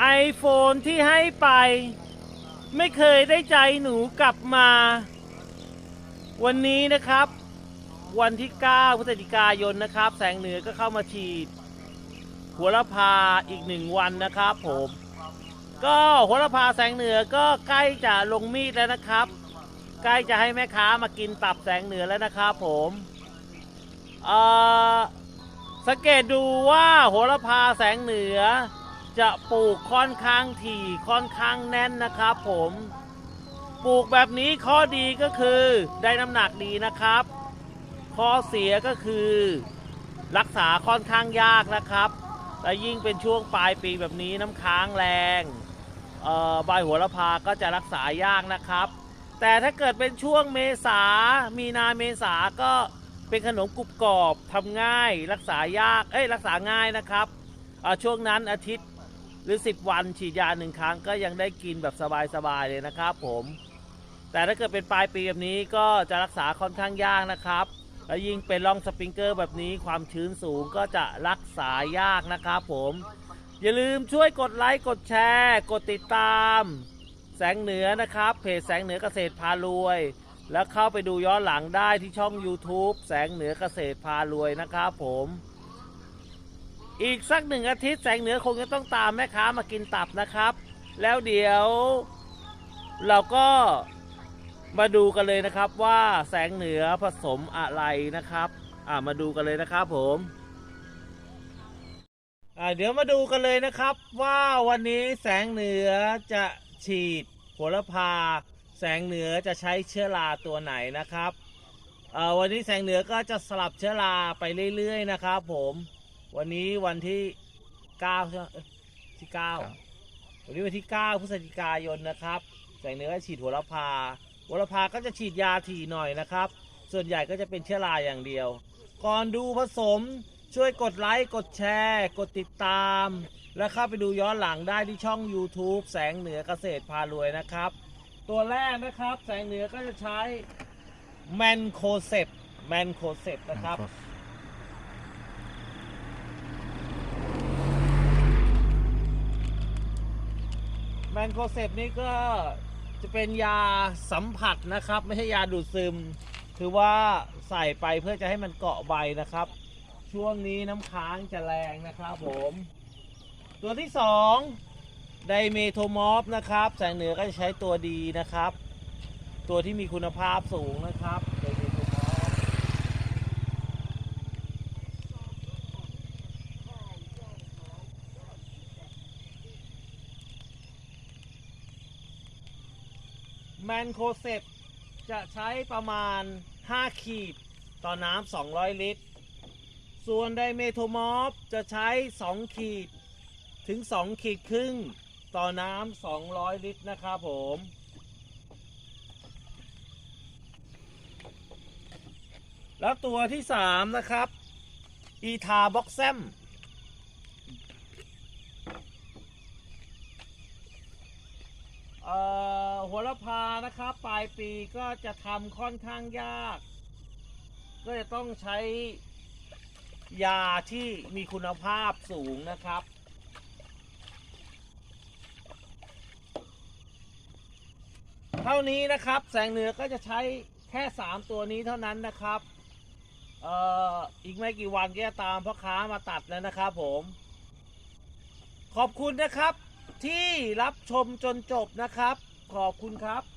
ไอโฟนที่ให้ไป ไม่เคยได้ใจหนูกลับมา วันนี้นะครับ วันที่ 9พฤศจิกายนนะครับ แสงเหนือก็เข้ามาฉีด หัวละพาอีกหนึ่งวันนะครับผม ก็หัวละพาแสงเหนือก็ใกล้จะลงมีดแล้วนะครับ ใกล้จะให้แม่ค้ามากินตับแสงเหนือแล้วนะครับผมสังเกตดูว่าโหระพาแสงเหนือ จะปลูกค่อนข้างถี่ค่อนข้างแน่นนะครับผมปลูกแบบนี้ข้อดีก็คือได้น้ำหนักดีนะครับ ข้อเสียก็คือ รักษาค่อนข้างยากนะครับ และยิ่งเป็นช่วงปลายปีแบบนี้น้ำค้างแรงใบหัวละพาก็จะรักษายากนะครับ แต่ถ้าเกิดเป็นช่วงเมษา มีนาเมษาก็เป็นขนมกรุบกรอบทำง่าย รักษายาก เอ้ยรักษาง่ายนะครับช่วงนั้นอาทิตย์ หรือ 10 วันฉีดยาหนึ่งครั้งก็ยังได้กินแบบสบายๆเลยนะครับผมแต่ถ้าเกิดเป็นปลายปีแบบนี้ก็จะรักษาค่อนข้างยากนะครับ และยิ่งเป็นร่องสปริงเกอร์แบบนี้ความชื้นสูงก็จะรักษายากนะครับผม อย่าลืมช่วยกดไลค์กดแชร์ กดติดตาม แสงเหนือนะครับ เพจแสงเหนือเกษตรพารวย แล้วเข้าไปดูย้อนหลังได้ที่ช่อง YouTube แสงเหนือเกษตรพารวยนะครับผม อีกสักหนึ่งอาทิตย์แสงเหนือคงจะต้องตามแม่ค้ามากินตับนะครับ แล้วเดี๋ยว เราก็มาดูกันเลยนะครับว่าแสงเหนือผสมอะไรนะครับอ่ามาดูกันเลยนะครับผมอ่าเดี๋ยวมาดูกันเลยนะครับ ว่าวันนี้แสงเหนือจะฉีดโหระพา แสงเหนือจะใช้เชื้อราตัวไหนนะครับอ่าวันนี้แสงเหนือก็จะสลับเชื้อราไปเรื่อย ๆ นะครับ ผม วันนี้วันที่9ใช่ไหมเอ้ยที่9วันนี้วันที่9พฤศจิกายนนะครับแสงเหนือก็ฉีดหัวละพาหัวละพาก็จะฉีดยาถี่หน่อยนะครับ ส่วนใหญ่ก็จะเป็นเชื้อราอย่างเดียว ก่อนดูผสมช่วยกดไลค์กดแชร์ กดติดตาม และเข้าไปดูย้อนหลังได้ที่ช่อง YouTube แสงเหนือเกษตรพารวยนะครับ ตัวแรกนะครับ แสงเหนือก็จะใช้แมนโคเซปแมนโคเซปนะครับ แมนโคเซปนี่ก็จะเป็นยาสัมผัสนะครับ ไม่ใช่ยาดูดซึม คือว่าใส่ไปเพื่อจะให้มันเกาะใบนะครับ ช่วงนี้น้ำค้างจะแรงนะครับผม ตัวที่สองไดเมโทมอฟนะครับแสงเหนือก็จะใช้ตัวดีนะครับ ตัวที่มีคุณภาพสูงนะครับไดเมโทมอฟ แมนโคเซปจะใช้ประมาณ 5 ขีดต่อน้ำ 200 ลิตร ส่วนไดเมโทมอฟจะใช้ 2 ขีดถึง 2 ขีดครึ่งต่อน้ำ 200 ลิตรนะครับผมแล้วตัวที่3นะครับอีทาบ็อกแซมเอ่อ หัวละพานะครับ ปลายปีก็จะทำค่อนข้างยาก ก็จะต้องใช้ยาที่มีคุณภาพสูงนะครับ เท่านี้นะครับ แสงเหนือก็จะใช้แค่ 3 ตัวนี้เท่านั้นนะครับเอ่ออีกไม่กี่วันก็จะตามพ่อค้ามาตัดแล้วนะครับผม ขอบคุณนะครับที่รับชมจนจบนะครับ ขอบคุณครับ